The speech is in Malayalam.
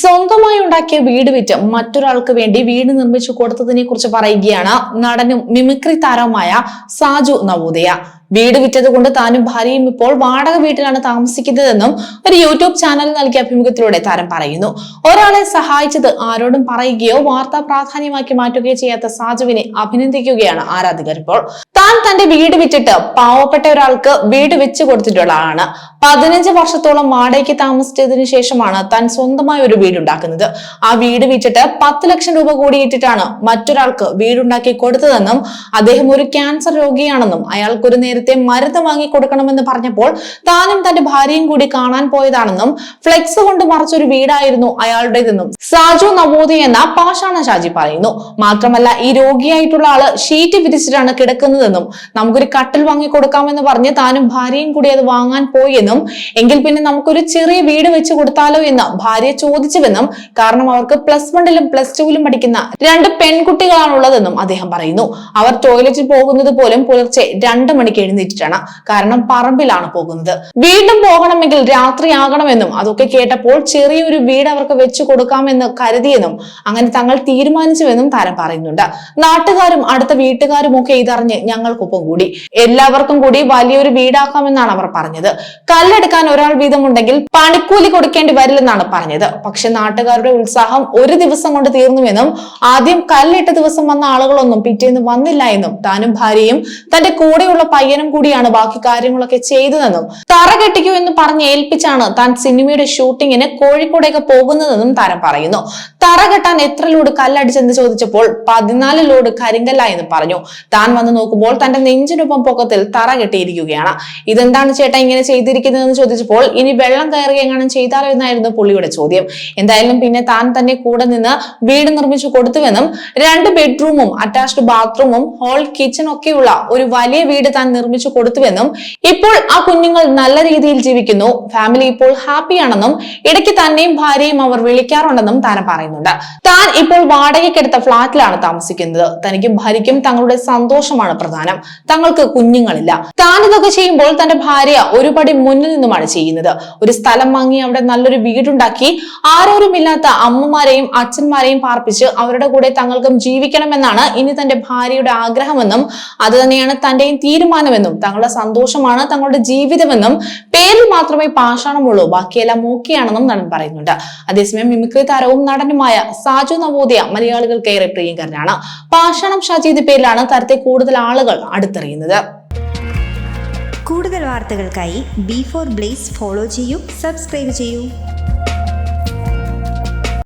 സ്വന്തമായി ഉണ്ടാക്കിയ വീട് വിറ്റ് മറ്റൊരാൾക്ക് വേണ്ടി വീട് നിർമ്മിച്ചു കൊടുത്തതിനെ കുറിച്ച് പറയുകയാണ് നടനും മിമിക്രി താരവുമായ സാജു നവോദയ. വീട് വിറ്റതുകൊണ്ട് താനും ഭാര്യയും ഇപ്പോൾ വാടക വീട്ടിലാണ് താമസിക്കുന്നതെന്നും ഒരു യൂട്യൂബ് ചാനൽ നൽകിയ അഭിമുഖത്തിലൂടെ താരം പറയുന്നു. ഒരാളെ സഹായിച്ചത് ആരോടും പറയുകയോ വാർത്താ പ്രാധാന്യമാക്കി മാറ്റുകയോ ചെയ്യാത്ത സാജുവിനെ അഭിനന്ദിക്കുകയാണ് ആരാധകർ ഇപ്പോൾ. താൻ തന്റെ വീട് വിറ്റിട്ട് പാവപ്പെട്ട ഒരാൾക്ക് വീട് വെച്ചു കൊടുത്തിട്ടുള്ള ആളാണ് പതിനഞ്ച് വർഷത്തോളം വാടകയ്ക്ക് താമസിച്ചതിനു ശേഷമാണ് താൻ സ്വന്തമായി ഒരു വീടുണ്ടാക്കുന്നത്. ആ വീട് വിറ്റിട്ട് പത്ത് ലക്ഷം രൂപ കൂടി ഇട്ടിട്ടാണ് മറ്റൊരാൾക്ക് വീടുണ്ടാക്കി കൊടുത്തതെന്നും അദ്ദേഹം ഒരു ക്യാൻസർ രോഗിയാണെന്നും അയാൾക്ക് ഒരു നേരത്തെ മരുന്ന് വാങ്ങി കൊടുക്കണമെന്ന് പറഞ്ഞപ്പോൾ താനും തന്റെ ഭാര്യയും കൂടി കാണാൻ പോയതാണെന്നും ഫ്ലെക്സ് കൊണ്ട് മറച്ചൊരു വീടായിരുന്നു അയാളുടേതെന്നും സാജു നവോദി എന്ന പാഷാണ ഷാജി പറയുന്നു. മാത്രമല്ല ഈ രോഗിയായിട്ടുള്ള ആൾ ഷീറ്റ് വിരിച്ചിട്ടാണ് കിടക്കുന്നതെന്നും നമുക്കൊരു കട്ടിൽ വാങ്ങി കൊടുക്കാമെന്ന് പറഞ്ഞ് താനും ഭാര്യയും കൂടി അത് വാങ്ങാൻ പോയി എന്നും എങ്കിൽ പിന്നെ നമുക്കൊരു ചെറിയ വീട് വെച്ച് കൊടുത്താലോ എന്ന് ഭാര്യ ചോദിച്ചുവെന്നും കാരണം അവർക്ക് പ്ലസ് വണ്ണിലും പ്ലസ് ടുവിലും പഠിക്കുന്ന രണ്ട് പെൺകുട്ടികളാണുള്ളതെന്നും അദ്ദേഹം പറയുന്നു. അവർ ടോയ്ലറ്റിൽ പോകുന്നത് പോലും പുലർച്ചെ രണ്ട് മണിക്ക് എഴുന്നേറ്റിട്ടാണ്. കാരണം പറമ്പിലാണ് പോകുന്നത്. വീണ്ടും പോകണമെങ്കിൽ രാത്രിയാകണമെന്നും അതൊക്കെ കേട്ടപ്പോൾ ചെറിയൊരു വീട് അവർക്ക് വെച്ചു കൊടുക്കാമെന്ന് കരുതിയെന്നും അങ്ങനെ തങ്ങൾ തീരുമാനിച്ചുവെന്നും താരം പറയുന്നുണ്ട്. നാട്ടുകാരും അടുത്ത വീട്ടുകാരും ഒക്കെ ഇതറിഞ്ഞ് ഞങ്ങൾക്കൊപ്പം കൂടി. എല്ലാവർക്കും കൂടി വലിയൊരു വീടാക്കാമെന്നാണ് അവർ പറഞ്ഞത്. കല്ലെടുക്കാൻ ഒരാൾ വീതമുണ്ടെങ്കിൽ പണിക്കൂലി കൊടുക്കേണ്ടി വരില്ലെന്നാണ് പറഞ്ഞത്. പക്ഷെ നാട്ടുകാരുടെ ഉത്സാഹം ഒരു ദിവസം കൊണ്ട് തീർന്നുവെന്നും ആദ്യം കല്ലിട്ട ദിവസം വന്ന ആളുകളൊന്നും പിറ്റേന്ന് വന്നില്ല എന്നും താനും ഭാര്യയും തന്റെ കൂടെയുള്ള പയ്യനും കൂടിയാണ് ബാക്കി കാര്യങ്ങളൊക്കെ ചെയ്തതെന്നും തറ കെട്ടിക്കൂ എന്ന് പറഞ്ഞ് ഏൽപ്പിച്ചാണ് താൻ സിനിമയുടെ ഷൂട്ടിങ്ങിന് കോഴിക്കോടേക്ക് പോകുന്നതെന്നും താരം പറയുന്നു. തറ കെട്ടാൻ എത്ര ലോഡ് കല്ലടിച്ചെന്ന് ചോദിച്ചപ്പോൾ പതിനാല് ലോഡ് കരിങ്കല്ല എന്ന് പറഞ്ഞു. താൻ വന്ന് നോക്കുമ്പോൾ തന്റെ നെഞ്ചിനൊപ്പം പൊക്കത്തിൽ തറ കെട്ടിയിരിക്കുകയാണ്. ഇതെന്താണ് ചേട്ടാ ഇങ്ങനെ ചെയ്തിരിക്കുന്നതെന്ന് ചോദിച്ചപ്പോൾ ഇനി വെള്ളം കയറി എങ്ങനെ ചെയ്താലോ എന്നായിരുന്നു പുള്ളിയുടെ ചോദ്യം. എന്തായാലും പിന്നെ താൻ തന്നെ കൂടെ നിന്ന് വീട് നിർമ്മിച്ചു കൊടുത്തുവെന്നും രണ്ട് ബെഡ്റൂമും അറ്റാച്ച്ഡ് ബാത്റൂമും ഹോൾ കിച്ചൺ ഒക്കെയുള്ള ഒരു വലിയ വീട് താൻ നിർമ്മിച്ചു കൊടുത്തുവെന്നും ഇപ്പോൾ ആ കുഞ്ഞുങ്ങൾ നല്ല രീതിയിൽ ജീവിക്കുന്നു. ഫാമിലി ഇപ്പോൾ ഹാപ്പിയാണെന്നും ഇടയ്ക്ക് തന്നെയും ഭാര്യയും അവർ വിളിക്കാറുണ്ടെന്നും താൻ പറയുന്നുണ്ട്. താൻ ഇപ്പോൾ വാടകയ്ക്കെടുത്ത ഫ്ളാറ്റിലാണ് താമസിക്കുന്നത്. തനിക്കും ഭാര്യയ്ക്കും തങ്ങളുടെ സന്തോഷമാണ് പ്രധാനം. തങ്ങൾക്ക് കുഞ്ഞുങ്ങളില്ല. താൻ ഇതൊക്കെ ചെയ്യുമ്പോൾ തന്റെ ഭാര്യ ഒരുപടി മുന്നിൽ നിന്നുമാണ് ചെയ്യുന്നത്. ഒരു സ്ഥലം വാങ്ങി അവിടെ നല്ലൊരു വീടുണ്ടാക്കി ആരോരുമില്ലാത്ത അമ്മമാരെയും അച്ഛന്മാരെയും പാർപ്പിച്ച് അവരുടെ കൂടെ തങ്ങൾക്കും ജീവിക്കണമെന്നാണ് ഇനി തന്റെ ഭാര്യയുടെ ആഗ്രഹമെന്നും അത് തന്നെയാണ് തന്റെയും തീരുമാനമെന്നും തങ്ങളുടെ സന്തോഷമാണ് തങ്ങളുടെ ജീവിതമെന്നും പേരിൽ മാത്രമേ പാഷാണമുള്ളൂ. ബാക്കിയെല്ലാം ഓക്കെയാണെന്നും നടൻ പറയുന്നുണ്ട്. അതേസമയം മിമിക്രി താരവും നടനുമായ സാജു നവോദയ മലയാളികൾക്ക് ഏറെ പ്രിയങ്കരനാണ്. പാഷാണം ഷാജീദ് പേരിലാണ് താരത്തെ കൂടുതൽ ആളുകൾ അടുത്തറിയുന്നത്. കൂടുതൽ വാർത്തകൾക്കായി ബി ഫോർ ബ്ലേസ് ഫോളോ ചെയ്യൂ സബ്സ്ക്രൈബ് ചെയ്യൂ.